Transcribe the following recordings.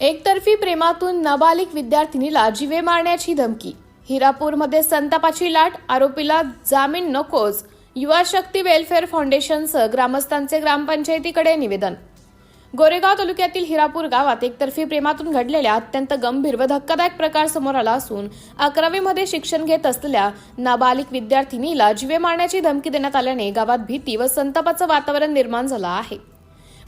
एकतर्फी प्रेमातून नाबालिक विद्यार्थिनीला जीवे मारण्याची धमकी. हिरापूरमध्ये संतापाची लाट आरोपीला जामीन नकोच. युवा शक्ती वेलफेअर फाउंडेशनसह ग्रामस्थांचे ग्रामपंचायतीकडे निवेदन. गोरेगाव तालुक्यातील हिरापूर गावात एकतर्फी प्रेमातून घडलेल्या अत्यंत गंभीर व धक्कादायक प्रकार समोर आला असून अकरावीमध्ये शिक्षण घेत असलेल्या नाबालिक विद्यार्थिनीला जीवे मारण्याची धमकी देण्यात आल्याने गावात भीती व संतापाचं वातावरण निर्माण झालं आहे.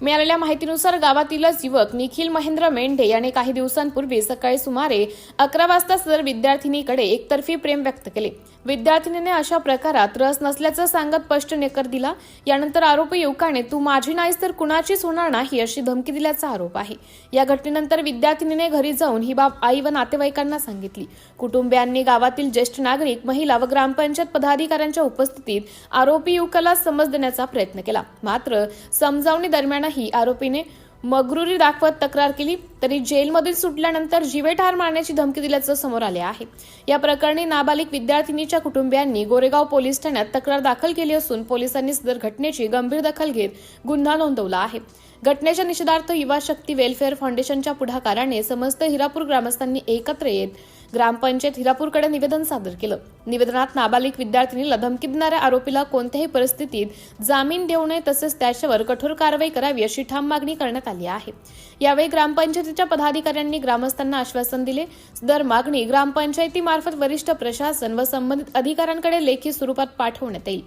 मिळालेल्या माहितीनुसार गावातीलच युवक निखिल महेंद्र मेंढे याने काही दिवसांपूर्वी सकाळी सुमारे अकरा वाजता सदर विद्यार्थिनीकडे एकतर्फी प्रेम व्यक्त केले. विद्यार्थिनीने अशा प्रकारात रस नसल्याचं सांगत स्पष्ट नेकर दिला. यानंतर आरोपी युवकाने तू माझी नाहीस तर कुणाचीच होणार नाही अशी धमकी दिल्याचा आरोप आहे. या घटनेनंतर विद्यार्थिनीने घरी जाऊन ही बाब आई व नातेवाईकांना सांगितली. कुटुंबियांनी गावातील ज्येष्ठ नागरिक महिला व ग्रामपंचायत पदाधिकाऱ्यांच्या उपस्थितीत आरोपी युवकाला समज देण्याचा प्रयत्न केला. मात्र समजावणी दरम्यान असतानाही आरोपीने मगरुरी दाखवत तक्रार केली. तरी जेलमधील सुटल्यानंतर जीवे ठार मारण्याची धमकी दिल्याचं समोर आले आहे. या प्रकरणी नाबालिक विद्यार्थिनीच्या कुटुंबियांनी गोरेगाव पोलीस ठाण्यात तक्रार दाखल केली असून पोलिसांनी सदर घटनेची गंभीर दखल घेत गुन्हा नोंदवला आहे. घटनेच्या निषेधार्थ युवा शक्ती वेलफेअर फाउंडेशनच्या पुढाकाराने समस्त हिरापूर ग्रामस्थांनी एकत्र येत ग्रामपंचायत हिरापूरकडे निवेदन सादर केलं. निवेदनात नाबालिक विद्यार्थिनीला धमकी देणाऱ्या आरोपीला कोणत्याही परिस्थितीत जामीन देऊ नये तसेच त्याच्यावर कठोर कारवाई करावी अशी ठाम मागणी करण्यात आली आहे. यावेळी ग्रामपंचायत संस्थेच्या पदाधिकाऱ्यांनी ग्रामस्थांना आश्वासन दिले. दर मागणी ग्रामपंचायतीमार्फत वरिष्ठ प्रशासन व संबंधित अधिकाऱ्यांकडे लेखी स्वरूपात पाठवण्यात येईल.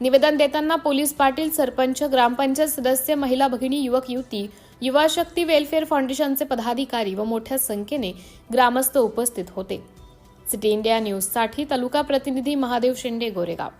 निवेदन देताना पोलीस पाटील सरपंच ग्रामपंचायत सदस्य महिला भगिनी युवक युवती युवा शक्ती वेलफेअर फाउंडेशनचे पदाधिकारी व मोठ्या संख्येने ग्रामस्थ उपस्थित होते. सिटी इंडिया न्यूजसाठी तालुका प्रतिनिधी महादेव शिंदे गोरेगाव.